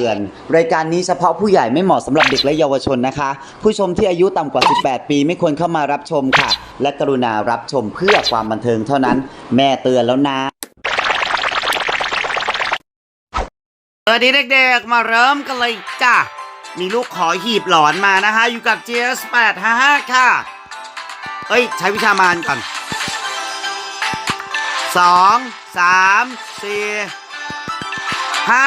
ตือน รายการนี้เฉพาะผู้ใหญ่ไม่เหมาะสำหรับเด็กและเยาวชนนะคะ ผู้ชมที่อายุต่ำกว่า 18 ปีไม่ควรเข้ามารับชมค่ะ และกรุณารับชมเพื่อความบันเทิงเท่านั้น แม่เตือนแล้วนะ สวัสดีเด็กๆ มาเริ่มกันเลยจ้ะ มีลูกขอหีบหลอนมานะฮะอยู่กับ GS855 ค่ะเอ้ย ใช้วิชามานก่อนสองสามสี่ห้า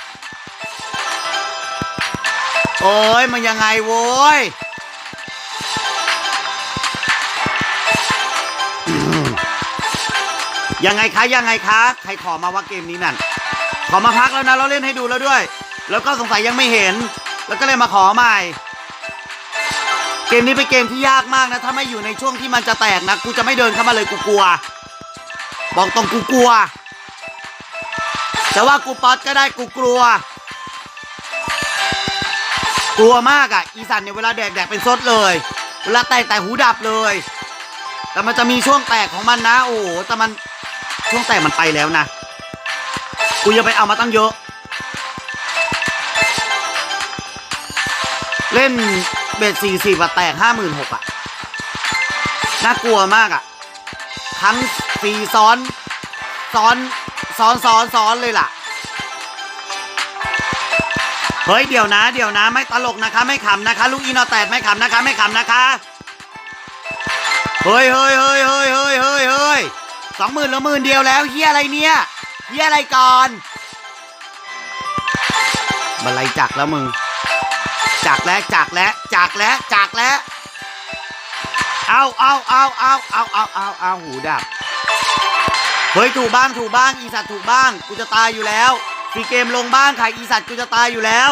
โอ้ยมันยังไงโว้ยยังไงคะยังไงคะใครขอมาว่าเกมนี้นั่นขอมาพักแล้วนะเราเล่นให้ดูแล้วด้วย แล้วก็สงสัยยังไม่เห็น แล้วก็เลยมาขอใหม่ เกมนี้เป็นเกมที่ยากมากนะ ถ้าไม่อยู่ในช่วงที่มันจะแตกนะ กูจะไม่เดินเข้ามาเลยกูกลัว บอกตรงกูกลัวแต่ว่ากูป๊อตก็ได้กูกลัว กลัวมากอะ อีสันเนี่ยเวลาแดกแดกเป็นซดเลย เวลาแตกแต่หูดับเลย แต่มันจะมีช่วงแตกของมันนะ โอ้โหแต่มันช่วงแตกมันไปแล้วนะกูยังไปเอามาตั้งเยอะ เล่นเบ็ดสี่สิบอะแตกห้าหมื่นหกอะน่ากลัวมากอะทั้งฟรีซ้อน ซ้อน ซ้อนซ้อนซ้อนเลยล่ะ ฮ้ยเดี๋ยวนะ เดี๋ยวนะไม่ตลกนะคะ ไม่ขำนะคะ ลูกอีนอแตดไม่ขำนะคะ ไม่ขำนะคะเฮ้ยเฮ้ยเฮ้ยเฮ้ยเฮ้ยเฮ้ยเฮ้ยสองหมื่นล้วหมื่นเดียวแล้วเฮียอะไรเนี่ยเฮียอะไรก่อนบันไลจักแล้วมึงจากแล้วจากแล้วจากแล้วจากแล้วเอาเอาเอาเอาเอาเอาเอาเอาหูดับเฮ้ยถูกบ้างถูกบ้างอีสัตว์ถูกบ้างกูจะตายอยู่แล้ว ฟีเกมลงบ้างค่ะอีสัตว์กูจะตายอยู่แล้ว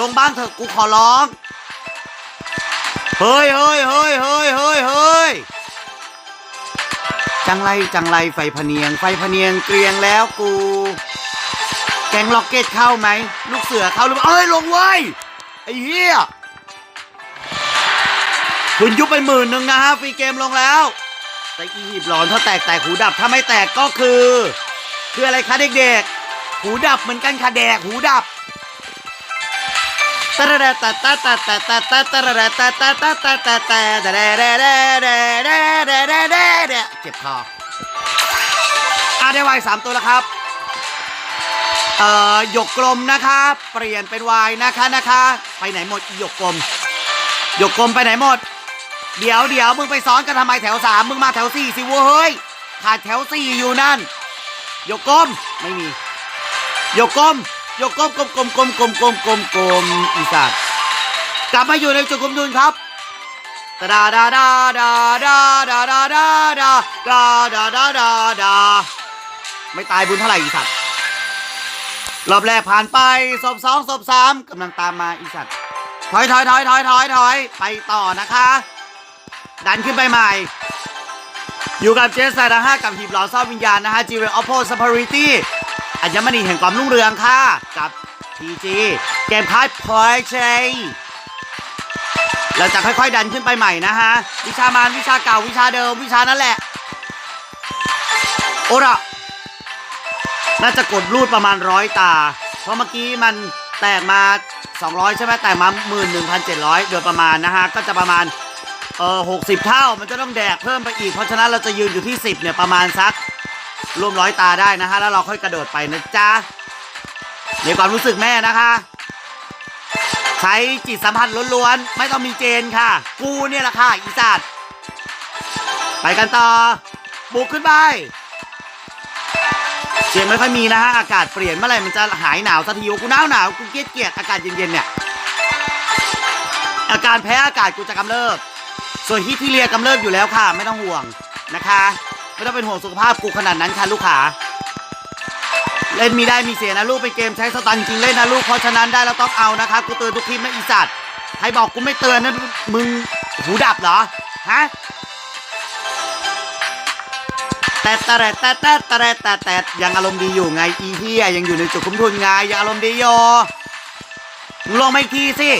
ลงบ้างเถอะกูขอร้อง เฮ้ยเฮ้ยเฮ้ยเฮ้ยเฮ้ยเฮ้ยจังไรจังไรไฟพเนียง ไฟพเนียงเกรียงแล้วกู แกงล็อกเก็ตเข้าไหมลูกเสือเข้าหรือเปล่าเอ้ยลงเว้ยไอ้เหี้ยคุณยุบไปหมื่นหนึ่งนะฮะฟรีเกมลงแล้วแต่อีหีบหลอนถ้าแตกแตกหูดับถ้าไม่แตกก็คือ คืออะไรคะเด็กๆ หูดับเหมือนกันค่ะแดกหูดับตะระระตะตะตะตะตะตะตะระระตะตะตะตะตะตะตะเดเดเดเดเดเดเดเดเจ็บคออะได้ไวสามตัวแล้วครับ เอ่อหยกกลมนะคะ เปลี่ยนเป็นวายนะคะนะคะ ไปไหนหมดหยกกลมหยกกลมไปไหนหมด เดี๋ยวเดี๋ยวมึงไปซ้อนกันทำไมแถวสามมึงมาแถวสี่สิวเว้ยขาดแถวสี่อยู่นั่นหยกกลมไม่มี หยกกลมหยกกลมกลมกลมกลมกลมกลมกลมกลมอีสัตว์กลับมาอยู่ในจุดกลมดุลครับดาดาดาดาดาดาดาดาดาดาดาดาดาดาไม่ตายบุญเท่าไหร่อีสัตว์รอบแรกผ่านไปศพสองศพสามกำลังตามมาอีสัตว์ถอยถอยถอยถอยถอยถอยไปต่อนะคะ ดันขึ้นไปใหม่ อยู่กับเจสไซด์ห้ากับหีบหลอซ่อนวิญญาณนะฮะจีเวลออฟโพสปาริตี้ อัญมณีแห่งความรุ่งเรืองค่ะ กับทีจีเกมพายพอยเชยเราจะค่อยๆดันขึ้นไปใหม่นะฮะ วิชามานวิชาเก่าวิชาเดิมวิชานั่นแหละ โอระน่าจะกดรูดประมาณร้อยตา เพราะเมื่อกี้มันแตกมา 200 ใช่ไหมแตกมา 11,700 โดยประมาณนะฮะ ก็จะประมาณเออ60 เท่ามันจะต้องแดกเพิ่มไปอีก เพราะฉะนั้นเราจะยืนอยู่ที่ 10 เนี่ย ประมาณสัก รวมร้อยตาได้นะฮะแล้วเราค่อยกระโดดไปนะจ๊ะในความรู้สึกแม่นะคะ ใช้จิตสัมผัสล้วนๆไม่ต้องมีเจนค่ะ กูเนี่ยแหละค่ะอีสัตว์ไปกันต่อ บุกขึ้นไปเสียงไม่ค่อยมีนะฮะอากาศเปลี่ยนเมื่อไหร่มันจะหายหนาวสักทีกูหนาวหนาวกูเกลียดเกลียดอากาศเย็นๆเนี่ยอาการแพ้อากาศกูจะกำเริบ ส่วนฮิตที่เรียกำเริบอยู่แล้วค่ะ ไม่ต้องห่วงนะคะ ไม่ต้องเป็นห่วงสุขภาพกูขนาดนั้นค่ะลูกขาเล่นมีได้มีเสียนะลูกเป็นเกมใช้สตังค์จริงเล่นนะลูกเพราะฉะนั้นได้แล้วต้องเอานะคะกูเตือนทุกคลิปนะอีสัตว์ใครบอกกูไม่เตือนนะมึงหูดับเหรอฮะแต่แต่แต่แต่แต่แต่แต่ยังอารมณ์ดีอยู่ไงอีเฮียยังอยู่ในจุดคุ้มทุนไงยังอารมณ์ดีอยู่มึงลงมาอีกทีสิ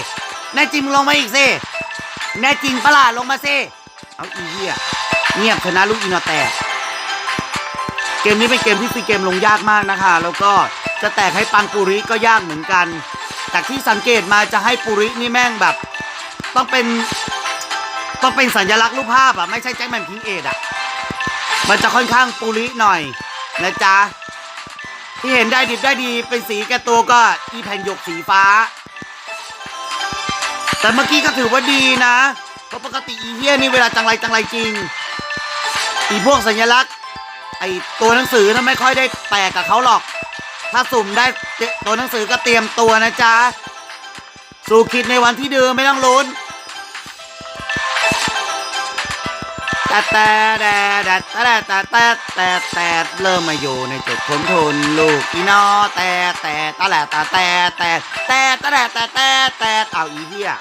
แน่จริงมึงลงมาอีกสิแน่จริงปะล่ะลงมาสิเอาอีเฮียเงียบชนะลูกอินอแตก เกมนี้เป็นเกมที่ฟรีเกมลงยากมากนะคะ แล้วก็จะแตกให้ปังปุริก็ยากเหมือนกัน จากที่สังเกตมาจะให้ปุรินี่แม่งแบบ ต้องเป็นต้องเป็นสัญลักษณ์รูปภาพอะไม่ใช่แจ็คแมนพิงเอดอะมันจะค่อนข้างปุริหน่อยนะจ๊ะที่เห็นได้ดิบได้ดีเป็นสีแกตัวก็อีแผ่นหยกสีฟ้า แต่เมื่อกี้ก็ถือว่าดีนะเพราะปกติอีเฮียนี่เวลาจังไรจังไรจริง อีพวกสัญลักษณ์ ไอตัวหนังสือน่ะไม่ค่อยได้แปลกกับเขาหรอก ถ้าสุ่มได้ตัวหนังสือก็เตรียมตัวนะจ๊ะ สู่คิดในวันที่เดิมไม่ต้องลุ้นแต่แต่แต่แต่แต่แต่แต่แต่เริ่มมาอยู่ในจุดคุ้มทนลูกอีนอแต่แต่ตะแหละแต่แต่แต่แต่แต่แต่แต่แต่เอาอีเหี้ย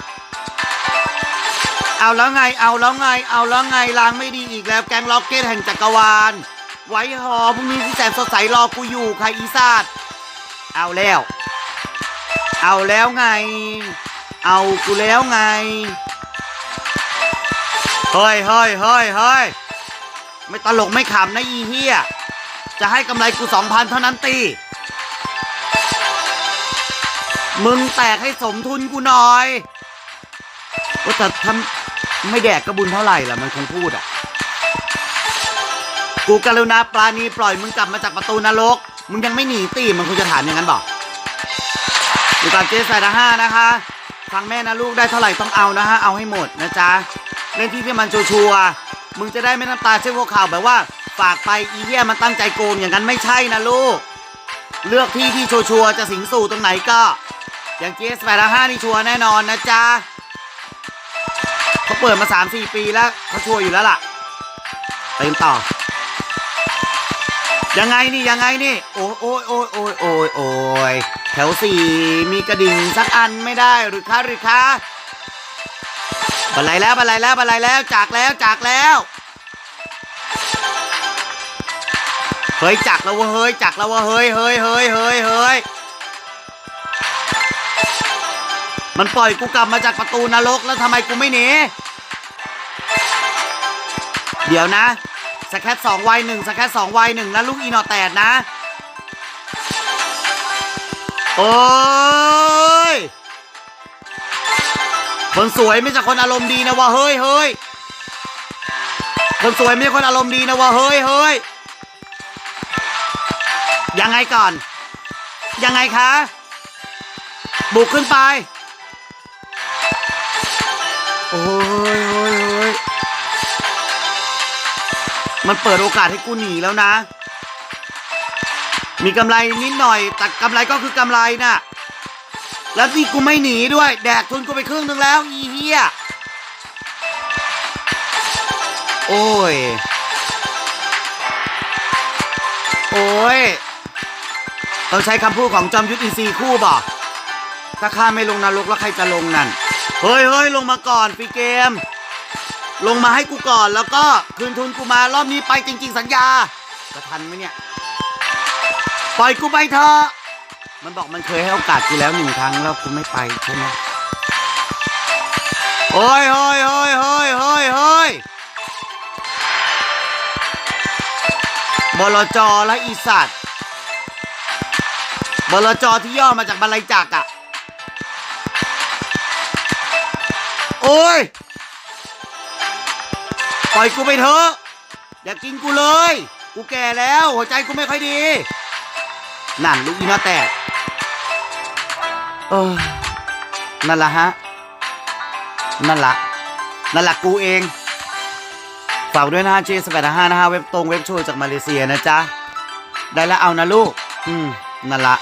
เอาแล้วไงเอาแล้วไง เอาแล้วไงล้างไม่ดีอีกแล้วแกงล็อกเก็ตแห่งจักรวาล ไว้หอพรุ่งนี้ที่แสนสดใสรอกูอยู่ใครอีซาดเอาแล้ว เอาแล้วไง เอากูแล้วไง เฮ้ยเฮ้ยเฮ้ยเฮ้ยไม่ตลกไม่ขำนะอีเฮียจะให้กำไรกูสองพันเท่านั้นตี มึงแตกให้สมทุนกูหน่อยว่าแต่ทำไม่แดกกระบุญเท่าไหร่ล่ะมันคงพูดอะ กูกรุณาปลาณีปล่อยมึงกลับมาจากประตูนรก มึงยังไม่หนีตีมันคงจะถามอย่างนั้นบอกอยู่กับเจสายละห้านะคะฟังแม่นะลูกได้เท่าไหร่ต้องเอานะฮะเอาให้หมดนะจ๊ะเล่นที่ที่มันชัวร์มึงจะได้ไม่น้ำตาเช่นพวกข่าวแบบว่าฝากไปอีเหี้ยมันตั้งใจโกงอย่างนั้นไม่ใช่นะลูก เลือกที่ที่ชัวร์จะสิงสู่ตรงไหนก็ อย่างเจสแปดห้านี่ชัวร์แน่นอนนะจ๊ะเขาเปิดมา 3-4 ปีแล้วเขาชัวร์อยู่แล้วล่ะเติมต่อ ยังไงนี่ยังไงนี่ โอ้ยโอ้ยโอ้ยโอ้ยโอ้ยโอ้ยแถวสี่มีกระดิ่งสักอันไม่ได้หรือคะหรือคะบันไลแล้วบันไลแล้วบันไลแล้วจากแล้วจากแล้วเฮ้ยจักแล้วเฮ้ยจักแล้วเวะเฮ้ยเฮ้ยเฮ้ยเฮ้ยเฮ้ยมันปล่อยกูกลับมาจากประตูนรกแล้วทำไมกูไม่หนีเดี๋ยวนะ สแคทสองวัยหนึ่งสแคทสองวัยหนึ่งนะลูกอีนอแตดนะ โอ้ย คนสวยไม่ใช่คนอารมณ์ดีนะวะเฮ้ยเฮ้ยคนสวยไม่ใช่คนอารมณ์ดีนะวะเฮ้ยเฮ้ยยังไงก่อน ยังไงคะ บุกขึ้นไป โอ้ยเฮ้ยเฮ้ย มันเปิดโอกาสให้กูหนีแล้วนะ มีกำไรนิดหน่อย แต่กำไรก็คือกำไรน่ะ แล้วนี่กูไม่หนีด้วย แดกทุนกูไปครึ่งหนึงแล้วอีเหี้ย โอ้ย โอ้ยต้องใช้คำพูดของจอมยุทธอินทรีคู่บอกถ้าข้าไม่ลงนรกแล้วใครจะลงนั่น เฮ้ยเฮ้ยลงมาก่อนฟีเกม ลงมาให้กูก่อนแล้วก็คืนทุนกูมารอบนี้ไปจริง ๆ สัญญาจะทันไหมเนี่ย ปล่อยกูไปเถอะมันบอกมันเคยให้โอกาสกูแล้วหนึ่งครั้งแล้วกูไม่ไปใช่ไหมโอ้ยเฮ้ยเฮ้ยเฮ้ยเฮ้ยเฮ้ยบลจและอีสัตว์บลจที่ย่อมาจากบรรลัยจักรอะโอ้ย ล่อยกูไปเถอะ อย่ากินกูเลย กูแก่แล้ว หัวใจกูไม่ค่อยดี นั่นลูกอีน่าแตกเออนั่นละฮะ นั่นละ นั่นละกูเองฝากด้วยนะฮะเจสแปดห้านะฮะ เว็บตรงเว็บช่วยจากมาเลเซียนะจ๊ะ ได้แล้วเอานะลูก อืม นั่นละ